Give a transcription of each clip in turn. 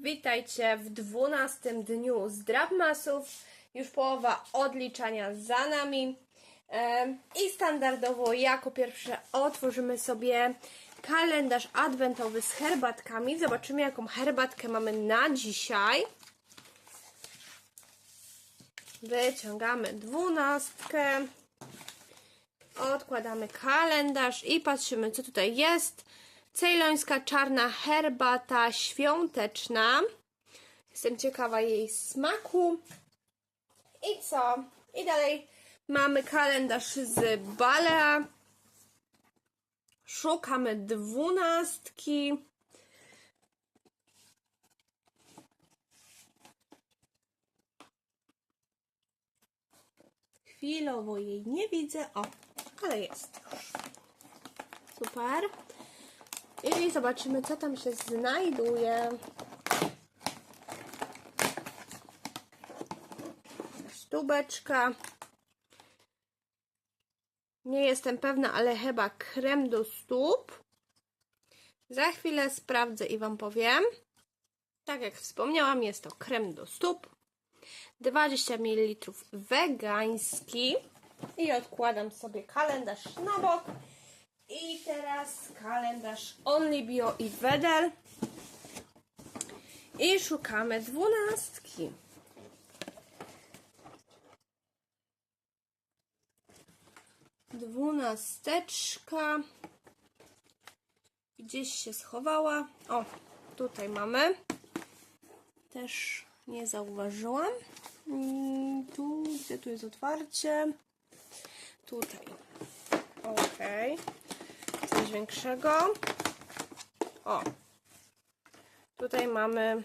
Witajcie w 12 dniu Zdrabmasów. Już połowa odliczania za nami. I standardowo jako pierwsze otworzymy sobie kalendarz adwentowy z herbatkami. Zobaczymy jaką herbatkę mamy na dzisiaj. Wyciągamy dwunastkę. Odkładamy kalendarz i patrzymy, co tutaj jest. Cejlońska czarna herbata świąteczna. Jestem ciekawa jej smaku. I co? I dalej mamy kalendarz z Balea. Szukamy dwunastki. Chwilowo jej nie widzę. O, ale jest. Super. I zobaczymy, co tam się znajduje. Stubeczka. Nie jestem pewna, ale chyba krem do stóp. Za chwilę sprawdzę i Wam powiem. Tak jak wspomniałam, jest to krem do stóp. 20 ml wegański. I odkładam sobie kalendarz na bok. I teraz kalendarz Only Bio i Wedel. I szukamy dwunastki. Dwunasteczka. Gdzieś się schowała. O, tutaj mamy. Też nie zauważyłam. Mm, Tu, gdzie tu jest otwarcie? Tutaj. Okej. Większego. O. Tutaj mamy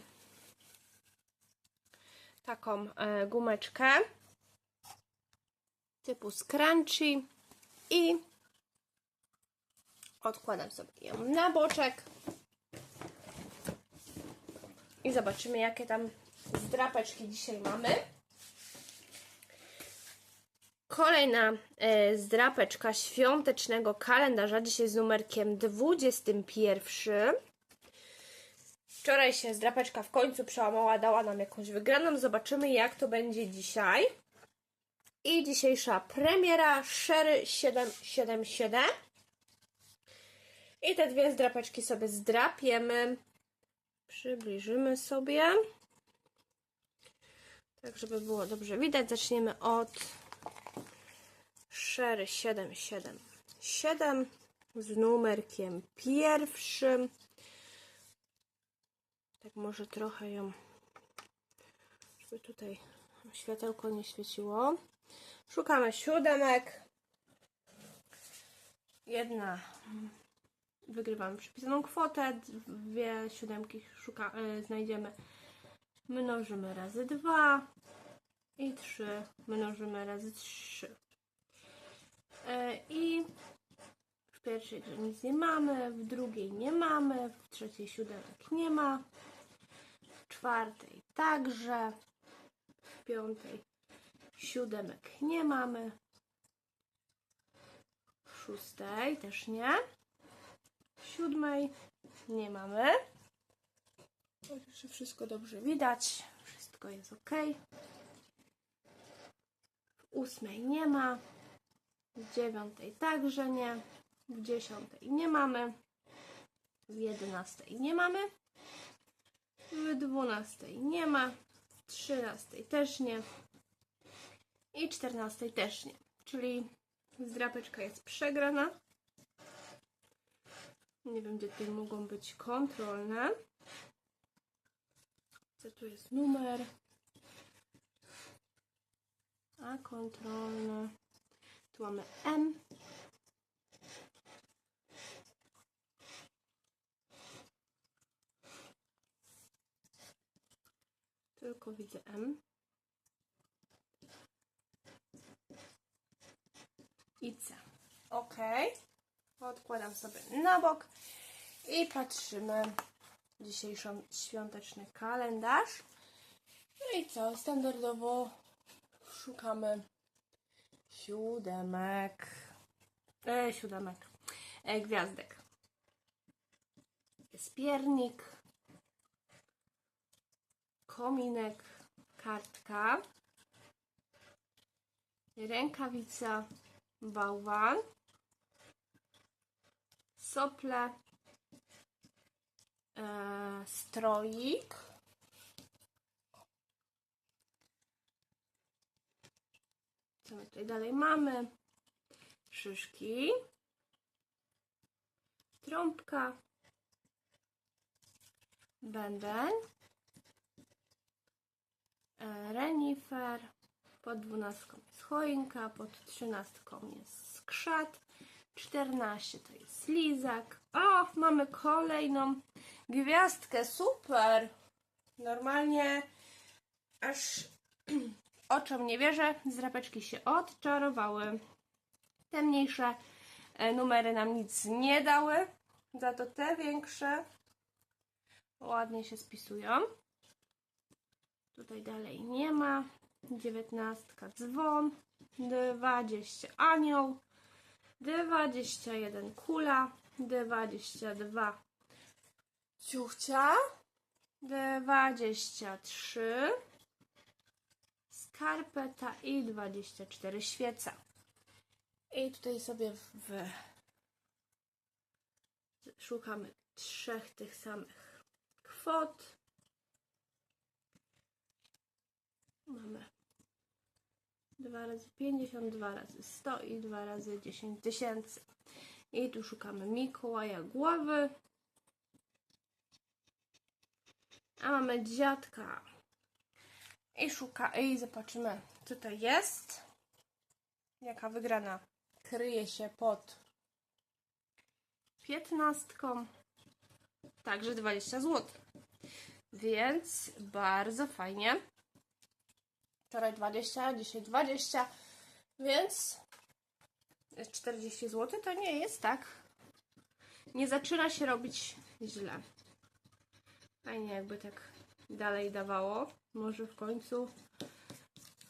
taką e, gumeczkę typu scrunchy i odkładam sobie ją na boczek i zobaczymy jakie tam zdrapeczki dzisiaj mamy. Kolejna e, zdrapeczka świątecznego kalendarza, dzisiaj z numerkiem 21. Wczoraj się zdrapeczka w końcu przełamała, dała nam jakąś wygraną. Zobaczymy, jak to będzie dzisiaj. I dzisiejsza premiera Sherry 777. I te dwie zdrapeczki sobie zdrapiemy. Przybliżymy sobie. Tak, żeby było dobrze widać. Zaczniemy od Sherry 777 z numerkiem pierwszym. Tak może trochę ją, żeby tutaj światełko nie świeciło. Szukamy siódemek. Jedna wygrywamy przypisaną kwotę, dwie siódemki szuka, y, znajdziemy. Mnożymy razy dwa i trzy mnożymy razy trzy. E, I w pierwszej nic nie mamy, w drugiej nie mamy, w trzeciej siódemek nie ma, w czwartej także, w piątej siódemek nie mamy, w szóstej też nie, w siódmej nie mamy. Jeszcze wszystko dobrze widać, wszystko jest ok. W ósmej nie ma, w dziewiątej także nie. W dziesiątej nie mamy. W jedenastej nie mamy. W dwunastej nie ma. W trzynastej też nie. I czternastej też nie. Czyli zdrapeczka jest przegrana. Nie wiem, gdzie tutaj mogą być kontrolne. Co tu jest numer? A kontrolne. Tu mamy M. Tylko widzę M. I C. Ok. Odkładam sobie na bok i patrzymy dzisiejszy świąteczny kalendarz. No i co? Standardowo szukamy siódemek. E, siódemek. E, gwiazdek. Jest piernik. kominek, kartka, rękawica, bałwan, sople, e, stroik, co my tutaj dalej mamy? Szyszki, trąbka, bęben, e, renifer, pod dwunastką jest choinka, pod trzynastką jest skrzat, 14 to jest lizak. O, mamy kolejną gwiazdkę, super! Normalnie aż oczom nie wierzę, zrapeczki się odczarowały. Te mniejsze e, numery nam nic nie dały, za to te większe ładnie się spisują. Tutaj dalej nie ma. 19 dzwon, 20 anioł, 21 kula, 22 ciuchcia, 23 skarpeta i 24 świeca. I tutaj sobie w, szukamy trzech tych samych kwot. Mamy 2 razy 50, 2 razy 100 i 2 razy 10 tysięcy. I tu szukamy Mikołaja głowy. A mamy dziadka. I szuka i zobaczymy, co to jest. Jaka wygrana kryje się pod piętnastką. Także 20 zł. Więc bardzo fajnie. Wczoraj 20, dzisiaj 20, więc 40 zł to nie jest tak. Nie zaczyna się robić źle. Fajnie jakby tak dalej dawało. Może w końcu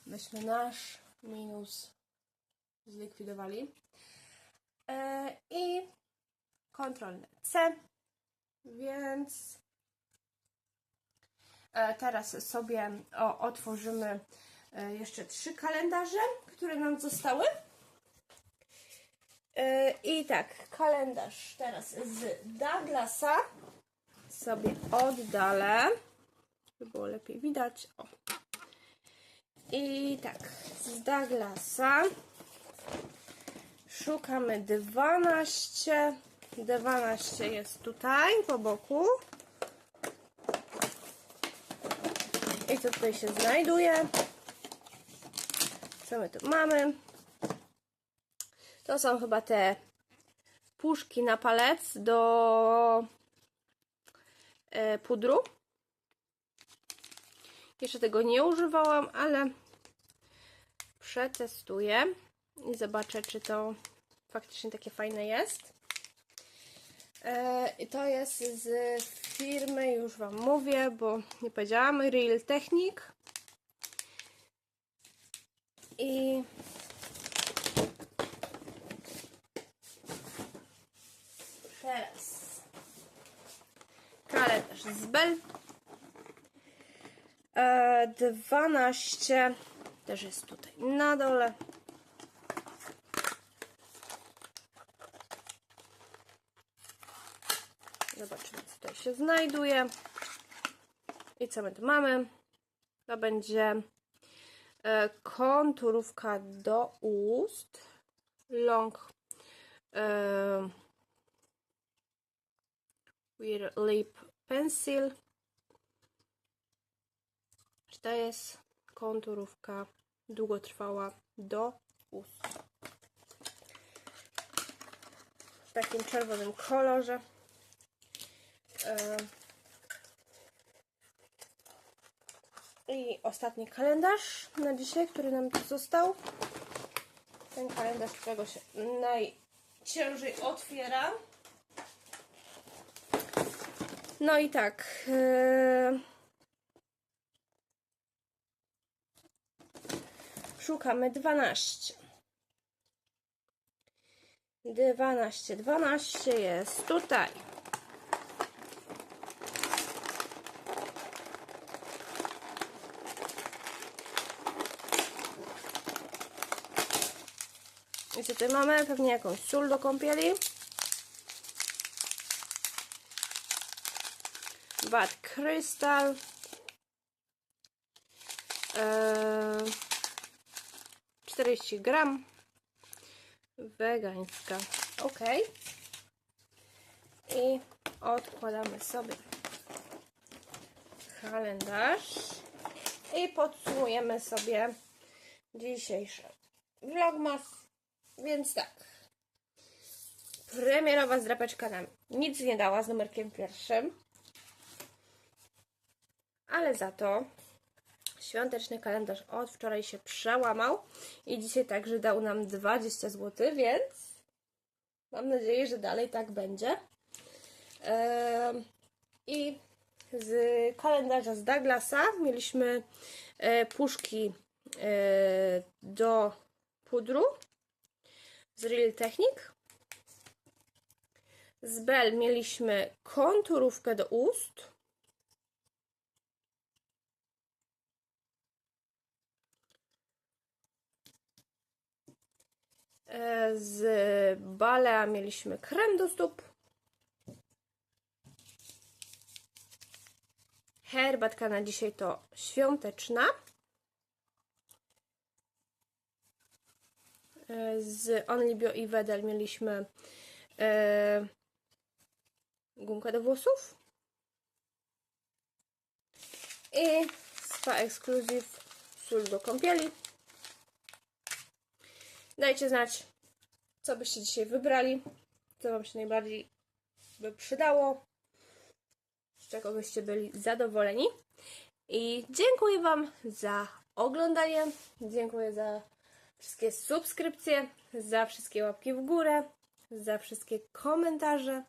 byśmy nasz minus zlikwidowali. E, I kontrolne C. Więc e, teraz sobie otworzymy e, jeszcze trzy kalendarze, które nam zostały. I tak, kalendarz teraz z Douglasa sobie oddalę, żeby było lepiej widać. O. I tak, z Douglasa szukamy 12. 12 jest tutaj po boku. I co tutaj się znajduje? Co my tu mamy? To są chyba te puszki na palec do e, pudru. Jeszcze tego nie używałam, ale przetestuję i zobaczę, czy to faktycznie takie fajne jest. E, to jest z firmy, już Wam mówię, bo nie powiedziałam, Real Technic. I teraz kalendarz z Bell. E, 12 też jest tutaj na dole. Zobaczymy, co tutaj się znajduje. I co my tu mamy? To będzie e, konturówka do ust. Long e, Wear Lip Pencil. To jest konturówka długotrwała do ust. W takim czerwonym kolorze. E, I ostatni kalendarz na dzisiaj, który nam tu został. Ten kalendarz, którego się najciężej otwiera. No i tak. e, szukamy 12. 12, 12 jest tutaj. I tutaj mamy pewnie jakąś sól do kąpieli. Bad Crystal. Eee 40 gram. Wegańska. Ok. I odkładamy sobie kalendarz. I podsumujemy sobie dzisiejszy vlogmas. Więc tak. Premierowa zdrapeczka nam nic nie dała z numerkiem pierwszym. Ale za to świąteczny kalendarz od wczoraj się przełamał i dzisiaj także dał nam 20 zł, więc mam nadzieję, że dalej tak będzie. I z kalendarza z Douglasa mieliśmy e, puszki e, do pudru z Real Technique. Z Bell mieliśmy konturówkę do ust. Z Balea mieliśmy krem do stóp. Herbatka na dzisiaj to świąteczna. E, Z Only Bio i Wedel mieliśmy e, gumkę do włosów. I Spa Exclusive sól do kąpieli. Dajcie znać, co byście dzisiaj wybrali, co Wam się najbardziej by przydało, z czego byście byli zadowoleni. I dziękuję Wam za oglądanie, dziękuję za wszystkie subskrypcje, za wszystkie łapki w górę, za wszystkie komentarze.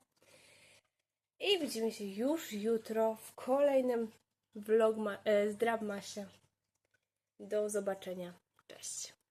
I widzimy się już jutro w kolejnym vlogma, e, zdrabmasie. Do zobaczenia. Cześć.